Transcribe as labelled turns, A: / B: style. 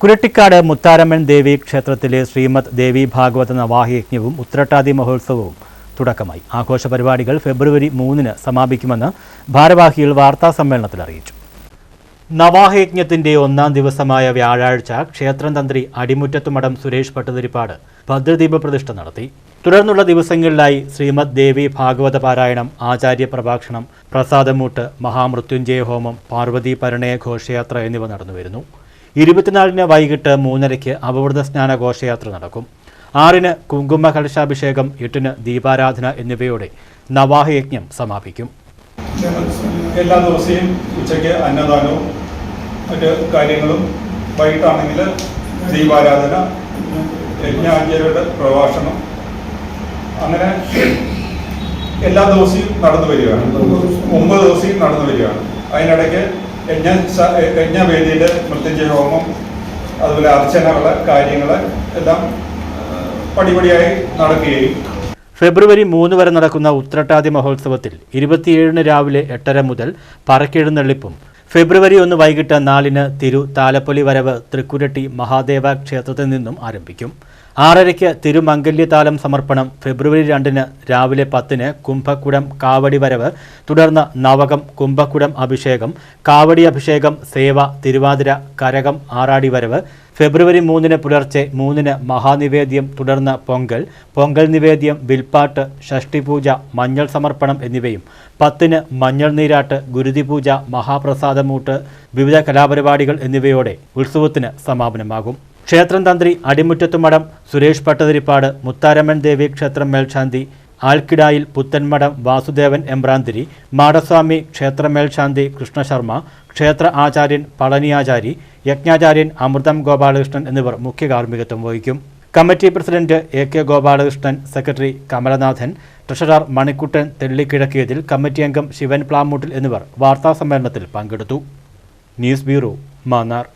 A: കുരട്ടിക്കാട് മുത്താരമ്മൻ ദേവി ക്ഷേത്രത്തിലെ ശ്രീമദ് ദേവി ഭാഗവത നവാഹയജ്ഞവും ഉത്രട്ടാതി മഹോത്സവവും തുടക്കമായി. ആഘോഷ പരിപാടികൾ ഫെബ്രുവരി മൂന്നിന് സമാപിക്കുമെന്ന് ഭാരവാഹികൾ വാർത്താ സമ്മേളനത്തിൽ അറിയിച്ചു. നവാഹയജ്ഞത്തിന്റെ ഒന്നാം ദിവസമായ വ്യാഴാഴ്ച ക്ഷേത്രം തന്ത്രി അടിമുറ്റത്തുമഠം സുരേഷ് ഭട്ടതിരിപ്പാട് ഭദ്രദീപ പ്രതിഷ്ഠ നടത്തി. തുടർന്നുള്ള ദിവസങ്ങളിലായി ശ്രീമദ് ദേവി ഭാഗവത പാരായണം ആചാര്യ പ്രഭാഷണം പ്രസാദമൂട്ട് മഹാമൃത്യുഞ്ജയ ഹോമം പാർവതി പരിണയ ഘോഷയാത്ര എന്നിവ നടന്നുവരുന്നു. ഇരുപത്തിനാലിന് വൈകിട്ട് മൂന്നരയ്ക്ക് അവവൃത സ്നാന ഘോഷയാത്ര നടക്കും. ആറിന് കുങ്കുമ കലശാഭിഷേകം എട്ടിന് ദീപാരാധന എന്നിവയോടെ നവാഹയജ്ഞം സമാപിക്കും.
B: എല്ലാ ദിവസവും ഉച്ചയ്ക്ക് അന്നദാനവും മറ്റ് കാര്യങ്ങളും വൈകിട്ടാണെങ്കിൽ ദീപാരാധന യജ്ഞാചാര്യരുടെ പ്രഭാഷണം. അങ്ങനെ എല്ലാ ദിവസവും നടന്നു വരികയാണ്. ഒമ്പത് ദിവസവും നടന്നു വരികയാണ്. അതിനിടയ്ക്ക് യജ്ഞ യജ്ഞവേദിയിൽ മൃത്യുഞ്ജയ ഹോമം അതുപോലെ അർച്ചനകൾ കാര്യങ്ങൾ എല്ലാം പടിപടിയായി നടക്കുകയും.
A: ഫെബ്രുവരി മൂന്ന് വരെ നടക്കുന്ന ഉത്രട്ടാതി മഹോത്സവത്തിൽ ഇരുപത്തിയേഴിന് രാവിലെ എട്ടര മുതൽ പറക്കെഴുന്നള്ളിപ്പും ഫെബ്രുവരി ഒന്ന് വൈകിട്ട് നാലിന് തിരു താലപ്പൊലി വരവ് തൃക്കുരട്ടി മഹാദേവ ക്ഷേത്രത്തിൽ നിന്നും ആരംഭിക്കും. ആറരയ്ക്ക് തിരുമംഗല്യതാലം സമർപ്പണം. ഫെബ്രുവരി രണ്ടിന് രാവിലെ പത്തിന് കുംഭക്കുടം കാവടി വരവ്. തുടർന്ന് നവകം കുംഭക്കുടം അഭിഷേകം. കാവടി അഭിഷേകം സേവ തിരുവാതിര കരകം ആറാടി വരവ്. ഫെബ്രുവരി മൂന്നിന് പുലർച്ചെ മൂന്നിന് മഹാനിവേദ്യം തുടർന്ന് പൊങ്കൽ. പൊങ്കൽ നിവേദ്യം വിൽപ്പാട്ട് ഷഷ്ടിപൂജ മഞ്ഞൾ സമർപ്പണം എന്നിവയും. പത്തിന് മഞ്ഞൾ നീരാട്ട് ഗുരുതിപൂജ മഹാപ്രസാദമൂട്ട് വിവിധ കലാപരിപാടികൾ എന്നിവയോടെ ഉത്സവത്തിന് സമാപനമാകും. ക്ഷേത്രം തന്ത്രി അടിമുറ്റത്തുമഠം സുരേഷ് പട്ടതിരിപ്പാട് മുത്താരമ്മൻ ദേവി ക്ഷേത്രം മേൽശാന്തി ആൽക്കിടായിൽ പുത്തൻമഠം വാസുദേവൻ എമ്പ്രാന്തിരി മാടസ്വാമി ക്ഷേത്ര മേൽശാന്തി കൃഷ്ണശർമ്മ ക്ഷേത്ര ആചാര്യൻ പളനിയാചാരി യജ്ഞാചാര്യൻ അമൃതം ഗോപാലകൃഷ്ണൻ എന്നിവർ മുഖ്യ കാർമ്മികത്വം വഹിക്കും. Committee president A K Gopalakrishnan secretary Kamalanathan treasurer Manikuttan തെള്ളിക്കിഴക്കിയതിൽ committee അംഗം ശിവൻ പ്ലാമൂട്ടിൽ എന്നിവർ വാർത്താസമ്മേളനത്തിൽ പങ്കെടുത്തു. News bureau Mannar.